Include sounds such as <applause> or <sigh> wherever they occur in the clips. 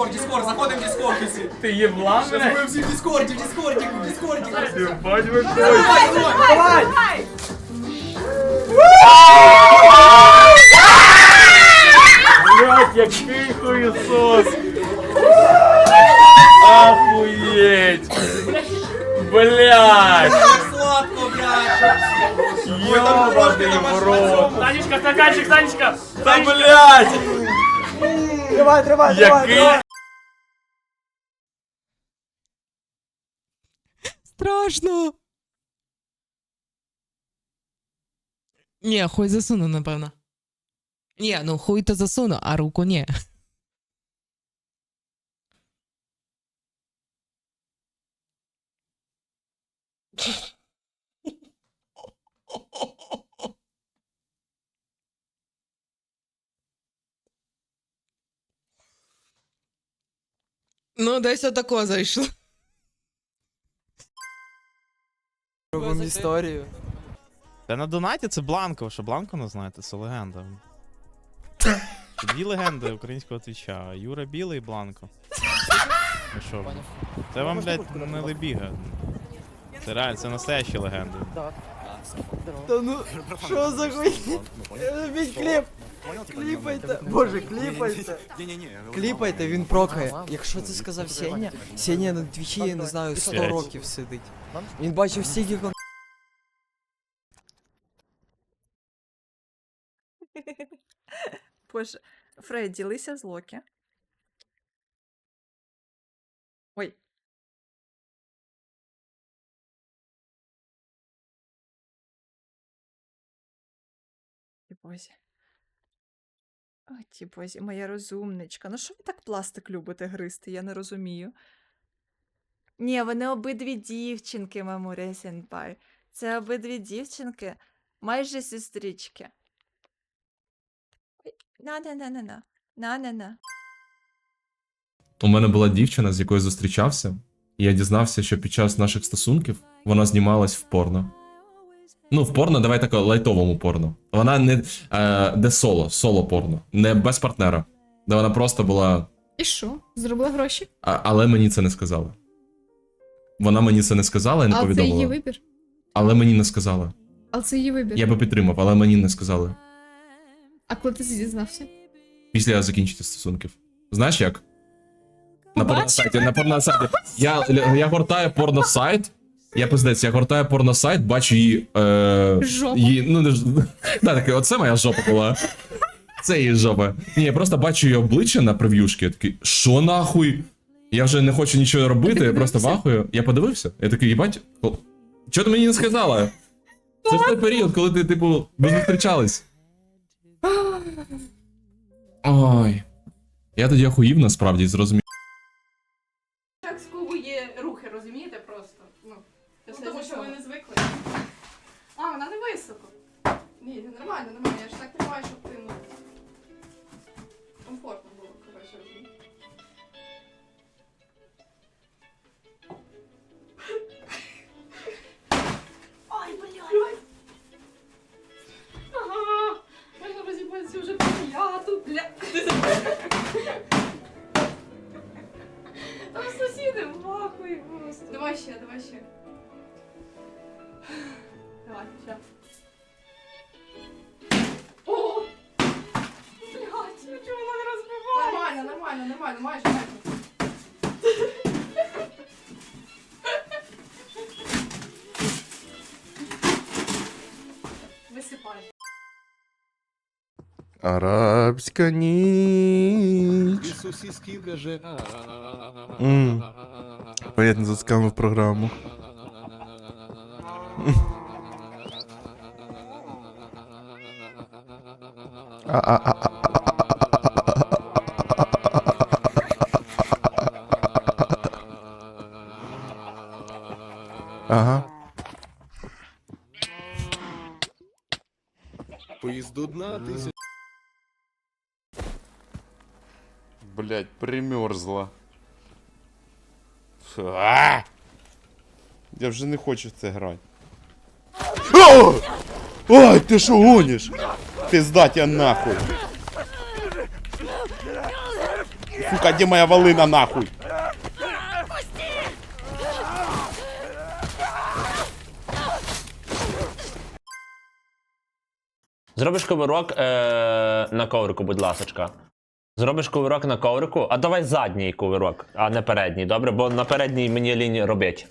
Дискорд, Дискорд, заходимо в Дискорд усі. Ти єблан, Ми блядь? всі в Дискорді, в Дискорді, в Дискорді. Єбать ви Давай, давай. Давай! Блядь, який хуєсос! Охуєть! Блядь! Як сладко, блядь. Ёбаний в рот! Танечка, стаканчик, Танечка! Та блядь! Тримай, тримай, тримай, Який Страшно. Ні, хуй засуну, напевно. Ні, ну хуй то засуну, а руку ні. Ну, десь отако зайшло. Робимо історію. Та на донаті це Бланко, що Бланко не знаєте, це легенда. <laughs> Дві легенди українського твіча. Юра Білий і Бланко. Ну що? ви? Це вам, блядь, не лебіга. Це реально, це настоящі легенди. Та ну, що за хуйня? Робіть кліп. Кліпайте. Боже, кліпайте. Кліпайте, він прокає. Якщо це сказав Сеня, Сеня на твічі, я не знаю, 100 років сидить. Він бачив стільки кон... Боже, Фред, ділися з Локі. Ой. Бозі. Ой, ті бозі, моя розумничка. Ну що ви так пластик любите гризти? Я не розумію. Ні, вони обидві дівчинки, мамуря Сенпай. Це обидві дівчинки, майже сестрички. На-на-на-на-на. На-на-на. У мене була дівчина, з якою зустрічався, і я дізнався, що під час наших стосунків вона знімалась в порно. Ну, в порно, давай так лайтовому порно. Вона не е, де соло, соло порно, не без партнера. Де вона просто була. І що? Зробила гроші? А, але мені це не сказала. Вона мені це не сказала і не Але це її вибір. Але мені не сказала. Але це її вибір. Я би підтримав, але мені не сказали. А коли ти зізнався? Після закінчення стосунків. Знаєш як? На порносайті, на порносайті. Я, я гортаю порносайт. Я пиздець, я гортаю порносайт, бачу її. Е, Жопу. її ну, не ж. <laughs> Да, таке, оце моя жопа була. Це її жопа. Ні, я просто бачу її обличчя на прев'юшки. Я такий, що нахуй? Я вже не хочу нічого робити, я просто подивився? вахую. Я подивився. Я такий, їбать, о, чого ти мені не сказала? Це ж той період, коли ти, типу, ви зустрічались. <gasps> Ой. Я тоді охуїв насправді зрозумів. Високо. Ні, нормально, нормально. Я ж так тримаю, щоб ти, ну, комфортно було, коротше. Ой, блядь! Ага! Можна розібратися вже тут, бля. Там сусіди в просто. Давай ще, давай ще. Давай, ще. Нормально, нормально, нормально, майже, майже. Висипай. Арабська ніч. М. Понятно, заскамив програму. Ага. Примерзла. А! Я вже не хочу в це грати. О! Ой, ти що гониш? Пизда тебя нахуй. Сука, где моя волына нахуй? Зробиш ковирок е, на коврику, будь ласочка. Зробиш ковирок на коврику, а давай задній ковирок, а не передній, добре? Бо на передній мені лінь робить.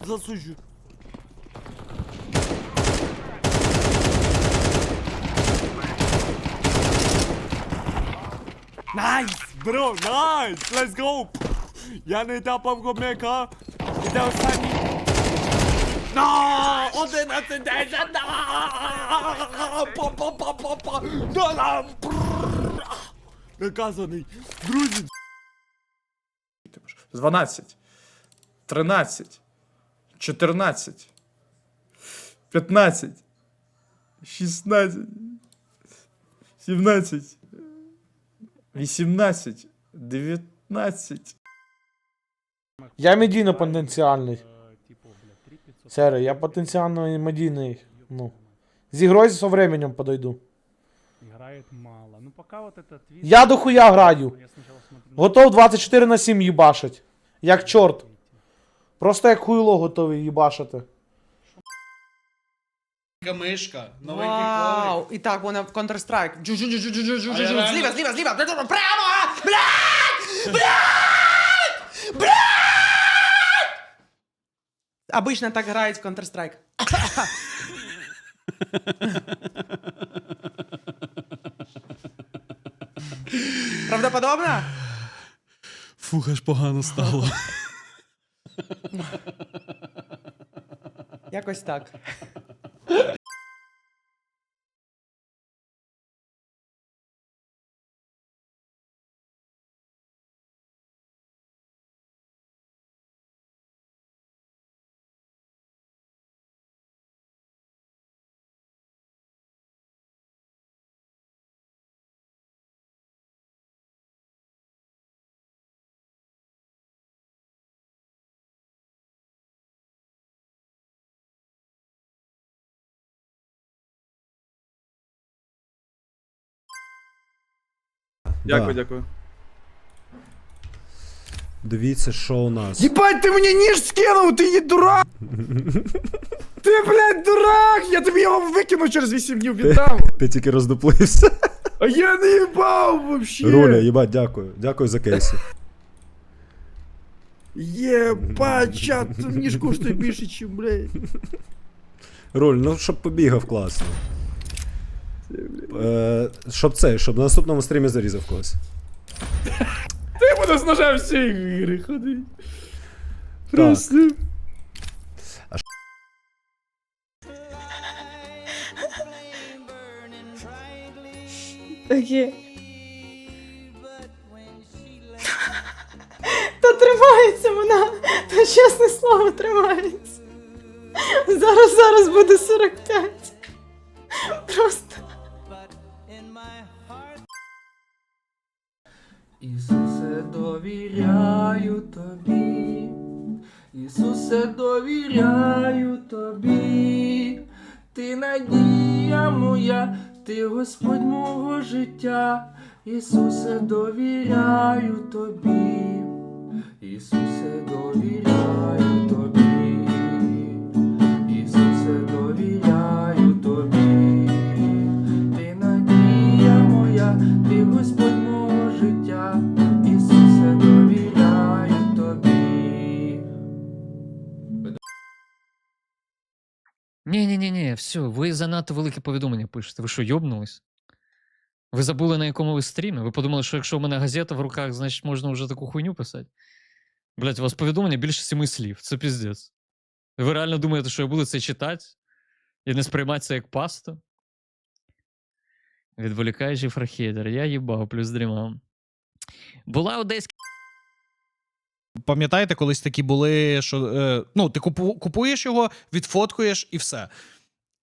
Засуджу. Найс, бро, найс, let's go. Я не тапав гомека. Іде останній. На! 11 10 на! па па па па па Да, на! Бррр. Наказаний. Друзі. 12, 13, 14, 15, 16, 17, 18, 19. Я медійно потенціальний. Сері, я потенціально медійний. Ну. З ігрою со временем подойду. Играет мало. Ну пока вот этот вид... Я дохуя граю. Готов 24 на 7 їбашить. Як чорт. Просто як хуйло готовий їбашити. Мишка, Вау! І так, вона в Counter-Strike. Джу-джу-джу-джу-джу-джу-джу. Зліва, зліва, зліва! Прямо! Блядь! Блядь! Обично так грають в Counter-Strike. Правдоподобно? Фух, аж погано стало. Якось так. Дякую, дякую. Дивіться, що у нас. Єбать, ти мені ніж скинув, ти є дурак! <laughs> Ти, блядь, дурак! Я тобі його викину через 8 днів віддам! <laughs> Ти тільки роздуплився. А я не їбав вообще! Руля, їбать, дякую. Дякую за кейси. Єбать, чат, ніж коштує більше, чим, блядь. Руль, ну щоб побігав класно. Е, щоб це, щоб на наступному стрімі зарізав когось. Ти буду з ножем всі ігри ходить. Просто. Такі. Та тримається вона, та чесне слово, тримається. Зараз, зараз буде 45. Довіряю тобі. Ісусе, довіряю тобі. Ти надія моя, ти Господь мого життя. Ісусе, довіряю тобі. Ісусе, довіряю Все, ви занадто велике повідомлення пишете. Ви що, йобнулись? Ви забули, на якому ви стрімі? Ви подумали, що якщо в мене газета в руках, значить можна вже таку хуйню писати? Блять, у вас повідомлення більше семи слів. Це піздець. Ви реально думаєте, що я буду це читати і не сприймати це як пасту? Відволікаючий фрахейдер. Я їбав, плюс дрімав. Була одеська. Пам'ятаєте, колись такі були, що е, ну, ти купу, купуєш його, відфоткуєш і все.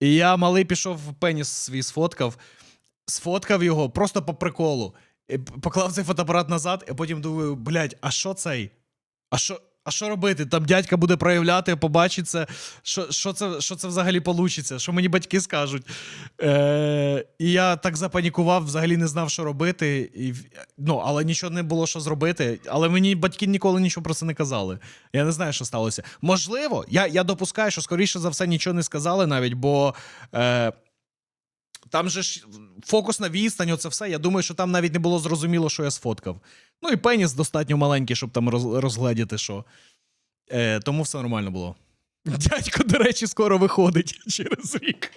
І я малий пішов в пеніс свій сфоткав, сфоткав його просто по приколу. І поклав цей фотоапарат назад, і потім думаю, блядь, а що цей? А що, А що робити? Там дядька буде проявляти, побачить це. Що, що, це, що це взагалі получиться? Що мені батьки скажуть? Е, і я так запанікував, взагалі не знав, що робити. І, ну, але нічого не було що зробити. Але мені батьки ніколи нічого про це не казали. Я не знаю, що сталося. Можливо, я, я допускаю, що скоріше за все нічого не сказали навіть, бо. Е, там же ж фокус на відстань, оце все. Я думаю, що там навіть не було зрозуміло, що я сфоткав. Ну і пеніс достатньо маленький, щоб там розгледіти, що. Е, тому все нормально було. Дядько, до речі, скоро виходить <laughs> через рік.